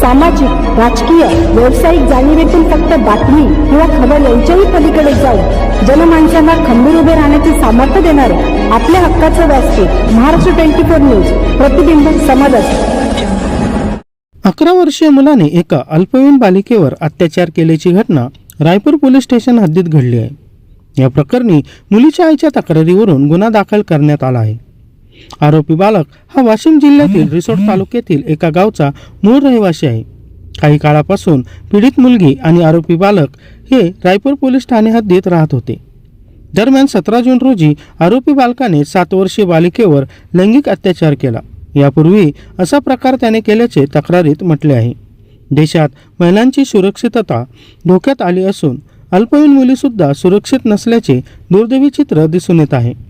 सामाजिक राजकीय व्यावसायिक जाणीवेतून फक्त बातमी किंवा खबर यांच्याही पलीकडे जाऊन जनमानसांना खंबीर उभे राहण्याचे सामर्थ्य देणारे आपल्या हक्काचं व्यासपीठ महाराष्ट्र ट्वेंटी फोर न्यूज प्रतिबिंब समाजात अकरा वर्षीय मुलाने एका अल्पवयीन बालिकेवर अत्याचार केल्याची घटना रायपूर पोलीस स्टेशन हद्दीत घडली आहे. या प्रकरणी मुलीच्या आईच्या तक्रारीवरून गुन्हा दाखल करण्यात आला आहे. आरोपी बालक हा वाशिम जिल्ह्यातील रिसोड तालुक्यातील एका गावचा मूळ रहिवासी आहे. काही काळापासून पीडित मुलगी आणि आरोपी बालक हे रायपूर पोलीस ठाणे हद्दीत राहत होते. दरम्यान सतरा जून रोजी आरोपी बालकाने सात वर्षीय बालिकेवर लैंगिक अत्याचार केला. यापूर्वी असा प्रकार त्याने केल्याचे तक्रारीत म्हटले आहे. देशात महिलांची सुरक्षितता धोक्यात आली असून अल्पवयीन मुलीसुद्धा सुरक्षित नसल्याचे दुर्दैवी चित्र दिसून येत आहे.